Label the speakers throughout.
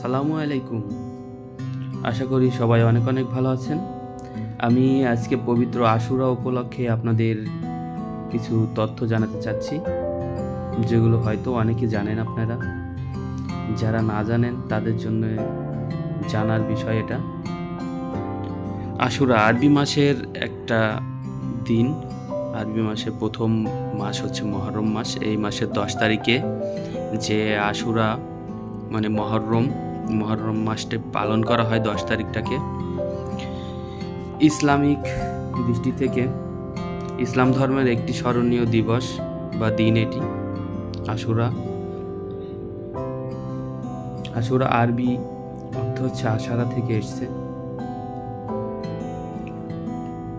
Speaker 1: আসসালামু আলাইকুম। আশা করি সবাই অনেক অনেক ভালো আছেন। আমি আজকে পবিত্র আশুরা উপলক্ষে আপনাদের কিছু তথ্য জানাতে চাচ্ছি, যেগুলো হয়তো অনেকে জানেন আপনারা। যারা না জানেন, তাদের জন্য জানার বিষয় এটা। আশুরা আরবি মাসের একটা দিন। আরবি মাসের প্রথম মাস হচ্ছে মহরম মাস। এই মাসের দশ তারিখে যে আশুরা মানে মহরম মহরম মাসটা পালন করা হয় দশ তারিখটাকে। ইসলামিক দৃষ্টি থেকে ইসলাম ধর্মের একটি স্মরণীয় দিবস বা দিন এটি। আশুরা। আশুরা আরবি অর্থ হচ্ছে আশারা থেকে এসছে।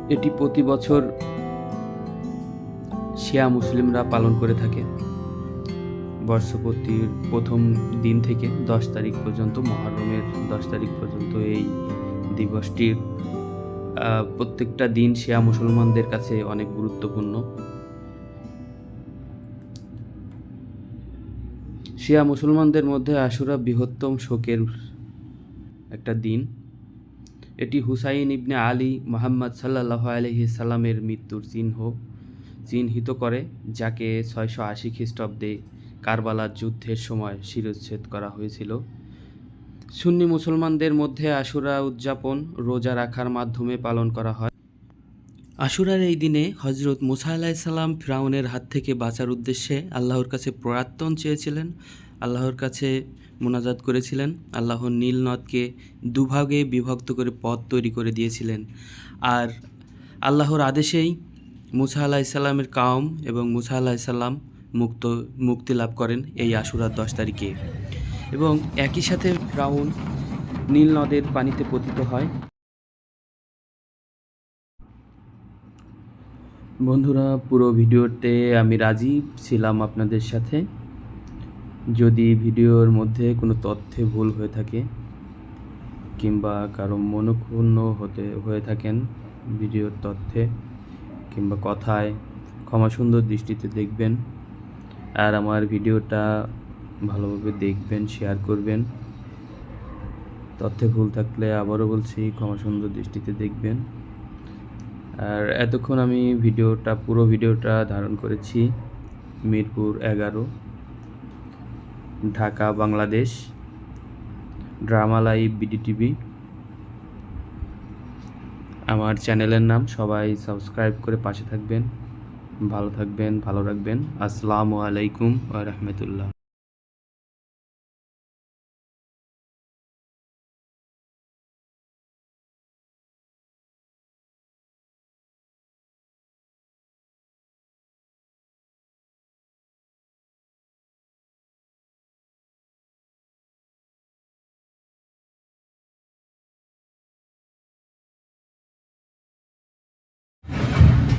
Speaker 1: এটি প্রতি বছর শিয়া মুসলিমরা পালন করে থাকে। বর্ষপতির প্রথম দিন থেকে দশ তারিখ পর্যন্ত, মহরমের দশ তারিখ পর্যন্ত এই দিবসটির প্রত্যেকটা দিন শিয়া মুসলমানদের কাছে অনেক গুরুত্বপূর্ণ। শিয়া মুসলমানদের মধ্যে আশুরা বৃহত্তম শোকের একটা দিন। এটি হুসাইন ইবনে আলী মোহাম্মদ সাল্লাহ আলহি সাল্লামের মৃত্যুর চিহ্ন, চিহ্নিত করে, যাকে ছয়শো আশি খ্রিস্টাব্দে কারবালার যুদ্ধের সময় শিরচ্ছেদ করা হয়েছিল। সুন্নি মুসলমানদের মধ্যে আশুরা উদযাপন রোজা রাখার মাধ্যমে পালন করা হয়। আশুরার এই দিনে হজরত মুসা আলাইসাল্লাম ফ্রাউনের হাত থেকে বাঁচার উদ্দেশ্যে আল্লাহর কাছে প্রার্থন চেয়েছিলেন, আল্লাহর কাছে মোনাজাত করেছিলেন আল্লাহর নীল নদকে দুভাগে বিভক্ত করে পথ তৈরি করে দিয়েছিলেন। আর আল্লাহর আদেশেই মুসা আলাহিসাল্লামের কাউম এবং মুসা আলাহিসাল্লাম মুক্ত, মুক্তি লাভ করেন এই আশুরার দশ তারিখে। এবং একই সাথে ফ্রাউন নীল নদের পানিতে পতিত হয়। বন্ধুরা, পুরো ভিডিওতে আমি রাজীব ছিলাম আপনাদের সাথে। যদি ভিডিওর মধ্যে কোনো তথ্যে ভুল হয়ে থাকে কিংবা কারও মনক্ষুণ্ণ হতে, হয়ে থাকেন ভিডিওর তথ্যে কিংবা কথায় ক্ষমা সুন্দর দৃষ্টিতে দেখবেন। আর আমার ভিডিওটা ভালোভাবে দেখবেন শেয়ার করবেন। তথ্যে ভুল থাকলে আবারও বলছি, ক্ষমা সুন্দর দৃষ্টিতে দেখবেন। আর এতক্ষণ আমি ভিডিওটা, পুরো ভিডিওটা ধারণ করেছি মিরপুর এগারো, Dhaka, Bangladesh. Drama live BDTV আমার চ্যানেলের নাম সবাই সাবস্ক্রাইব করে পাশে থাকবেন। ভালো থাকবেন ভালো রাখবেন। আসসালামু আলাইকুম রহমতুল্লাহ।